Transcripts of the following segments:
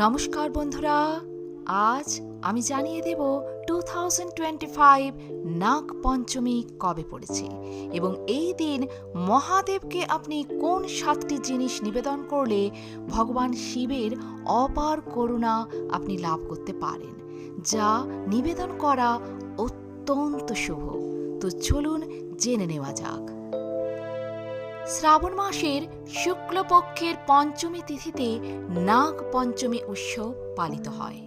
নমস্কার বন্ধুরা, আজ আমি জানিয়ে দেব two thousand twenty five Nag Panchami কবে পড়েছে এবং এই দিন মহাদেবকে আপনি কোন সাতটি জিনিস নিবেদন করলে ভগবান শিবের অপার করুণা আপনি লাভ করতে পারেন? যা নিবেদন করা অত্যন্ত শুভ। তো চলুন জেনে নেওয়া যাক। শ্রাবণ মাসের শুক্লপক্ষের পঞ্চমী তিথিতে নাগ পঞ্চমী উৎসব পালিত হয়।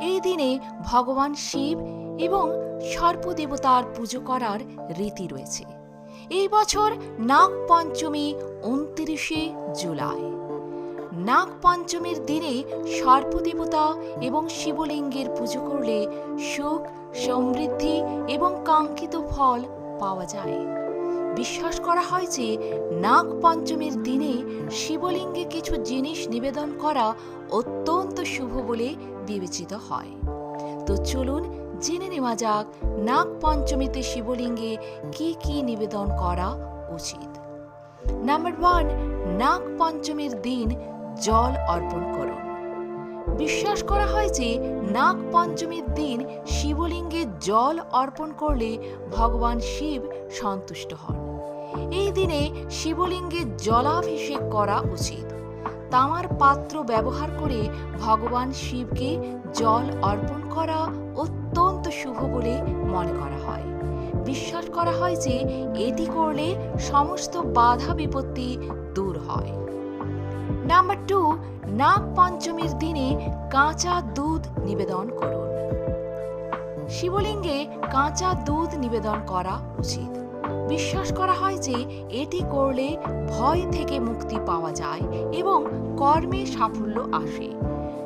এই দিনে ভগবান শিব এবং সর্পদেবতার পুজো করার রীতি রয়েছে। এই বছর নাগ পঞ্চমী উনত্রিশে জুলাই। নাগ পঞ্চমীর দিনে সর্পদেবতা এবং শিবলিঙ্গের পুজো করলে সুখ, সমৃদ্ধি এবং কাঙ্ক্ষিত ফল পাওয়া যায়। বিশ্বাস করা হয় যে নাগ পঞ্চমীর দিনে শিবলিঙ্গে কিছু জিনিস নিবেদন করা অত্যন্ত শুভ বলে বিবেচিত হয়। তো চলুন জেনে নেওয়া যাক নাগ পঞ্চমীতে শিবলিঙ্গে কি কি নিবেদন করা উচিত। নাম্বার ওয়ান নাগ পঞ্চমীর দিন জল অর্পণ করুন। বিশ্বাস করা হয় যে নাগ পঞ্চমীর দিন শিবলিঙ্গে জল অর্পণ করলে ভগবান শিব সন্তুষ্ট হন। এই দিনে শিবলিঙ্গে জলাভিষেক করা উচিত। তামার পাত্র ব্যবহার করে ভগবান শিবকে জল অর্পণ করা অত্যন্ত শুভ বলে মনে করা হয়। বিশ্বাস করা হয় যে এটি করলে সমস্ত বাধা বিপত্তি দূর হয়। নাম্বার টু, নাগ পঞ্চমীর দিনে কাঁচা দুধ নিবেদন করুন। শিবলিঙ্গে কাঁচা দুধ নিবেদন করা উচিত। বিশ্বাস করা হয় যে এটি করলে ভয় থেকে মুক্তি পাওয়া যায় এবং কর্মে সাফল্য আসে।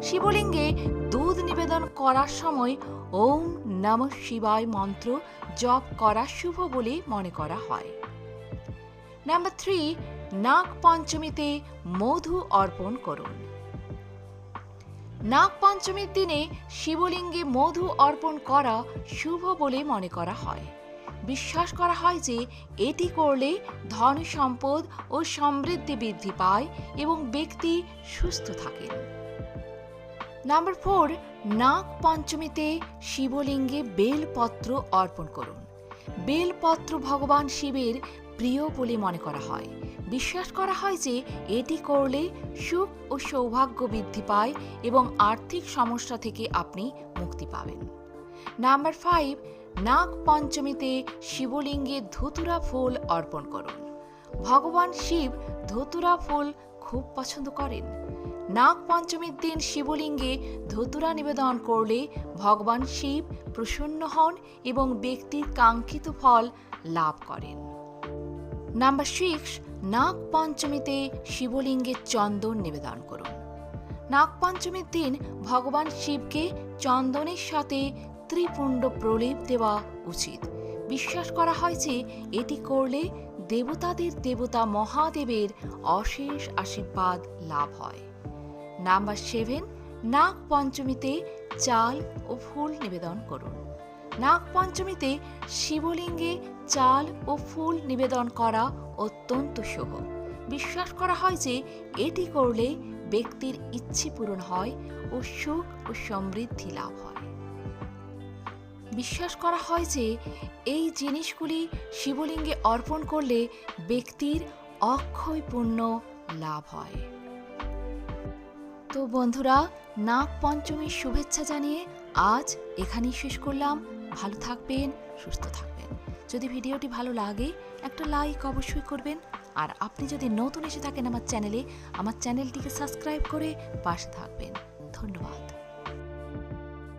শিবলিঙ্গে দুধ নিবেদন করার সময় ওম নম শিবায় মন্ত্র জপ করা শুভ বলে মনে করা হয়। নাম্বার থ্রি নাগ পঞ্চমীতে মধু অর্পণ করুন। নাগ পঞ্চমীর দিনে শিবলিঙ্গে মধু অর্পণ করা শুভ বলে মনে করা হয়। বিশ্বাস করা হয় যে এটি করলে ধন সম্পদ ও সমৃদ্ধি বৃদ্ধি পায় এবং ব্যক্তি সুস্থ থাকেন নাম্বার ফোর, নাগ পঞ্চমীতে শিবলিঙ্গে বেলপত্র অর্পণ করুন। বেলপত্র ভগবান শিবের প্রিয় বলে মনে করা হয়। বিশ্বাস করা হয় যে এটি করলে সুখ ও সৌভাগ্য বৃদ্ধি পায় এবং আর্থিক সমস্যা থেকে আপনি মুক্তি পাবেন। নাম্বার ফাইভ নাগ পঞ্চমীতে শিবলিঙ্গে ধুতুরা ফুল অর্পণ করুন। ভগবান শিব ধুতুরা ফুল খুব পছন্দ করেন। নাগ পঞ্চমীর দিন শিবলিঙ্গে ধতুরা নিবেদন করলে ভগবান শিব প্রসন্ন হন এবং ব্যক্তির কাঙ্ক্ষিত ফল লাভ করেন। নাম্বার সিক্স নাগ পঞ্চমীতে শিবলিঙ্গে চন্দন নিবেদন করুন। নাগ পঞ্চমীর দিন ভগবান শিবকে চন্দনের সাথে ত্রিপুণ্ড প্রলেপ দেওয়া উচিত। বিশ্বাস করা হয় যে এটি করলে দেবতাদের দেবতা মহাদেবের অশেষ আশীর্বাদ লাভ হয়। নাম্বার সেভেন নাগ পঞ্চমীতে চাল ও ফুল নিবেদন করুন। নাগ পঞ্চমীতে শিবলিঙ্গে চাল ও ফুল নিবেদন করা অত্যন্ত শুভ। বিশ্বাস করা হয় যে এটি করলে ব্যক্তির ইচ্ছে পূরণ হয় ও সুখ ও সমৃদ্ধি লাভ হয়। বিশ্বাস করা হয় যে এই জিনিসগুলি শিবলিঙ্গে অর্পণ করলে ব্যক্তির অক্ষয় পুণ্য লাভ হয়। তো বন্ধুরা নাগ পঞ্চমীর শুভেচ্ছা জানিয়ে আজ এখানেই শেষ করলাম। ভালো থাকবেন, সুস্থ থাকবেন। যদি ভিডিওটি ভালো লাগে, একটা লাইক অবশ্যই করবেন। আর আপনি যদি নতুন এসে থাকেন আমার চ্যানেলে, আমার চ্যানেলটিকে সাবস্ক্রাইব করে পাশে থাকবেন। ধন্যবাদ।